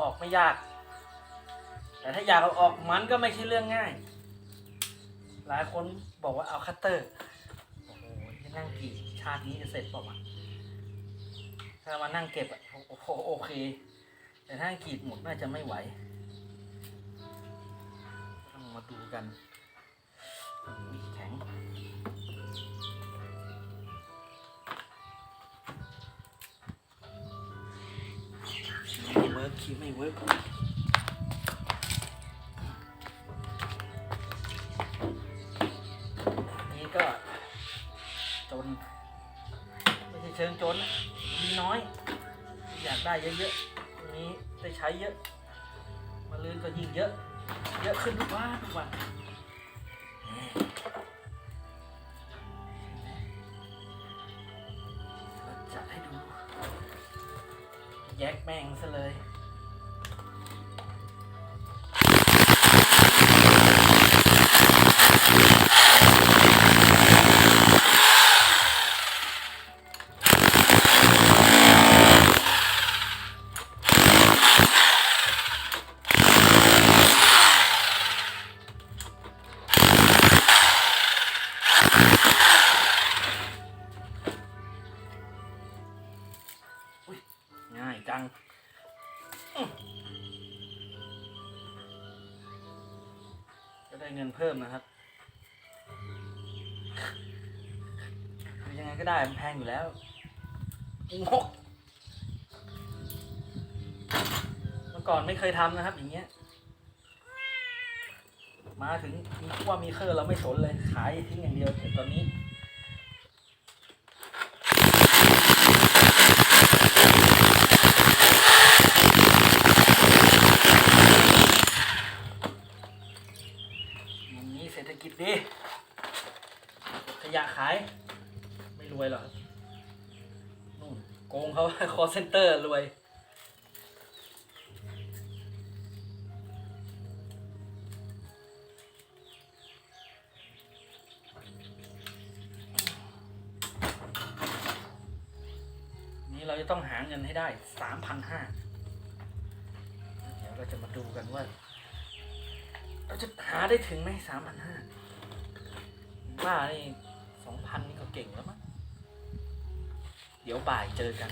ออกไม่ยาก แต่ถ้าอยากเอาออกมันก็ไม่ใช่เรื่องง่าย หลายคนบอกว่าเอาคัตเตอร์โอ้โหจะนั่งกี่ชาตินี้จะเสร็จเปล่าวะถ้ามานั่งเก็บอะโอ้โหโอเค แต่ถ้ากรีดหมดน่าจะไม่ไหวต้องมาดูกัน ร์กคีย์ไม่เวิร์กนี่ก็ จน ไม่ใช่เชิงจน มีน้อย อยากได้เยอะๆตรงนี้ได้ใช้เยอะ มาลืนก็ยิ่งเยอะ เยอะขึ้นทุกวันทุกวันจัดให้ดูแยกแม่งซะเลย จังก็ได้เงินเพิ่มนะครับคือยังไงก็ได้มันแพงอยู่แล้วงกเมื่อก่อนไม่เคยทำนะครับ อย่างเงี้ย มาถึงมีขั้วมีเคอร์เราไม่สนเลย ขายทิ้งอย่างเดียวแต่ตอนนี้ อย่างนี้เศรษฐกิจ ดีขยะขาย ไม่รวยหรอกนู่นโกงเขาคอเซ็นเตอร์รวยนี่เราจะต้องหาเงินให้ได้สามพันห้าเดี๋ยวเราจะมาดูกันว่า เราจะหาได้ถึงไหมสามพันห้า ม่านี่สองพันนี่ก็เก่งแล้วมั้งเดี๋ยวบ่ายเจอกัน